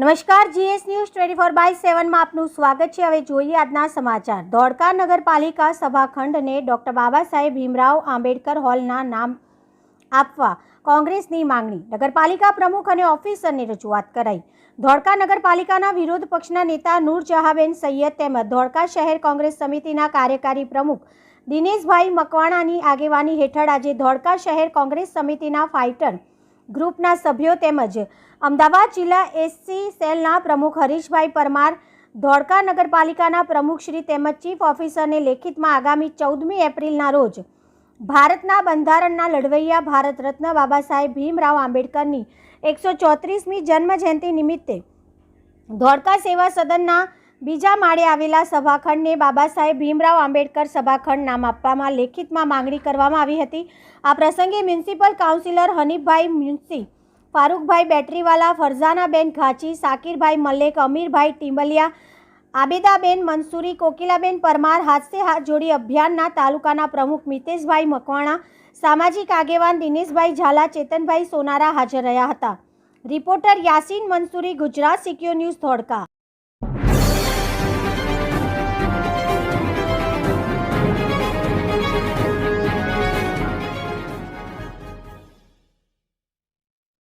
નમસ્કાર, GS news twenty four by સેવનમાં આપનું સ્વાગત છે. હવે જોઈએ આજના સમાચાર. ધોળકા નગરપાલિકા સભાખંડને ડોક્ટર બાબા સાહેબ ભીમરાવ આંબેડકર હોલના નામ આપવા કોંગ્રેસની માંગણી. નગરપાલિકા પ્રમુખ અને ઓફિસરની રજૂઆત કરાઈ. ધોળકા નગરપાલિકાના વિરોધ પક્ષના નેતા નૂર જહાબેન સૈયદ તેમજ ધોળકા શહેર કોંગ્રેસ સમિતિના કાર્યકારી પ્રમુખ દિનેશભાઈ મકવાણાની આગેવાની હેઠળ આજે ધોળકા શહેર કોંગ્રેસ સમિતિના ફાઇટર ગ્રુપના સભ્યો તેમજ અમદાવાદ જિલ્લા એસસી સેલના પ્રમુખ હરીશભાઈ પરમાર, ધોળકા નગરપાલિકાના પ્રમુખશ્રી તેમજ ચીફ ઓફિસરને લેખિતમાં આગામી ચૌદમી એપ્રિલના રોજ ભારતના બંધારણના લડવૈયા ભારત રત્ન બાબા સાહેબ ભીમરાવ આંબેડકરની એકસો ચોત્રીસમી જન્મજયંતિ નિમિત્તે ધોળકા સેવા સદનના બીજા માળે આવેલા સભાખંડને બાબા સાહેબ ભીમરાવ આંબેડકર સભાખંડ નામ આપવામાં, લેખિતમાં માંગણી કરવામાં આવી હતી. આ પ્રસંગે મ્યુનિસિપલ કાઉન્સિલર હનીફભાઈ મ્યુનસી, ફારૂકભાઈ બેટરીવાલા, ફરઝાનાબેન ઘાચી, સાકિરભાઈ મલેક, અમીરભાઈ ટીમ્બલિયા આબેદાબેન મંસૂરી કોકિલાબેન પરમાર, હાથસે હાથ જોડી અભિયાનના તાલુકાના પ્રમુખ મિતેશભાઈ મકવાણા, સામાજિક આગેવાન દિનેશભાઈ ઝાલા, ચેતનભાઈ સોનારા હાજર રહ્યા હતા. રિપોર્ટર યાસીન મંસૂરી ગુજરાત સિક્યો ન્યૂઝ ધોળકા.